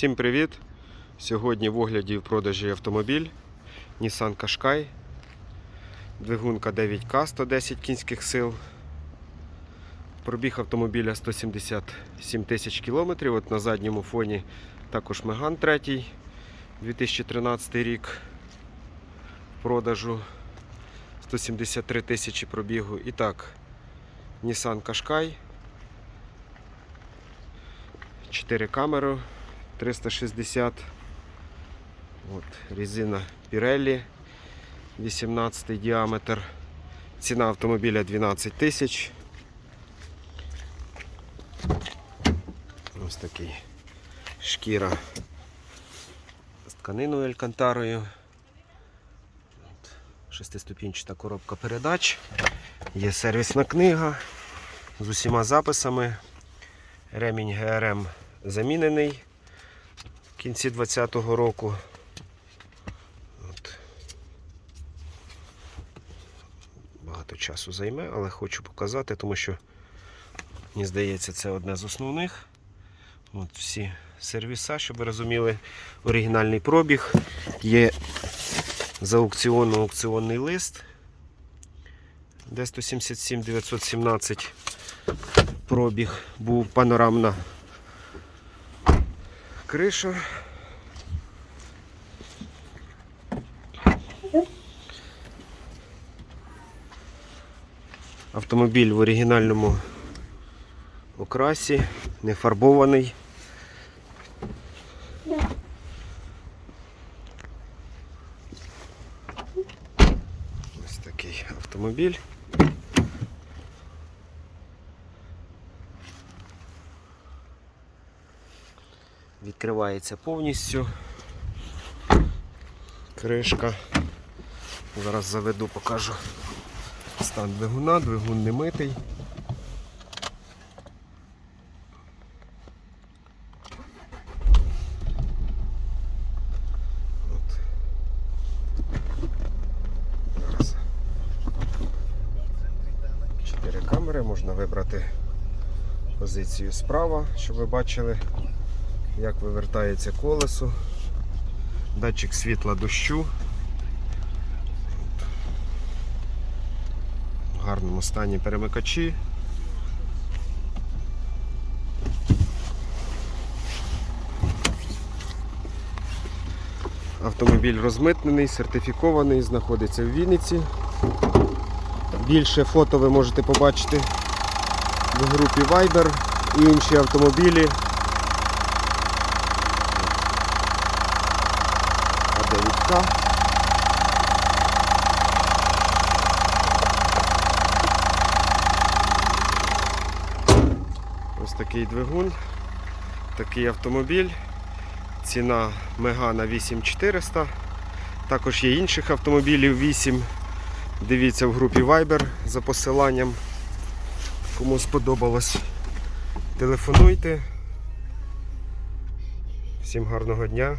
Всім привіт! Сьогодні в огляді в продажі автомобіль Nissan Qashqai. Двигунка 9К 110 кінських сил. Пробіг автомобіля 177 тисяч кілометрів. От на задньому фоні також Меган 3 2013 рік в продажу 173 тисячі пробігу. І так, Nissan Qashqai. 4 камери 360. От, резина Pirelli 18 діаметр. Ціна автомобіля 12 тисяч. Ось такий шкіра з тканиною алькантарою. Шестиступінчата коробка передач. Є сервісна книга з усіма записами. Ремінь ГРМ замінений в кінці 2020 року. От. Багато часу займе, але хочу показати, тому що, мені здається, це одне з основних. От всі сервіса, щоб ви розуміли, оригінальний пробіг. Є з аукціону аукціонний лист. Де 177 917 пробіг був панорамна криша. Автомобіль в оригінальному окрасі, не фарбований. Ось такий автомобіль. Відкривається повністю. Кришка. Зараз заведу, покажу стан двигуна, двигун не митий. Чотири камери, можна вибрати позицію справа, щоб ви бачили як вивертається колесо, датчик світла дощу. В гарному стані перемикачі. Автомобіль розмитнений, сертифікований, знаходиться в Вінниці. Більше фото ви можете побачити в групі Viber і інші автомобілі. А9К. Ось такий двигун, такий автомобіль. Ціна Мегана 8400. Також є інших автомобілів 8. Дивіться в групі Viber за посиланням. Кому сподобалось, телефонуйте. Всім гарного дня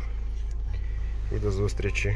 і до зустрічі.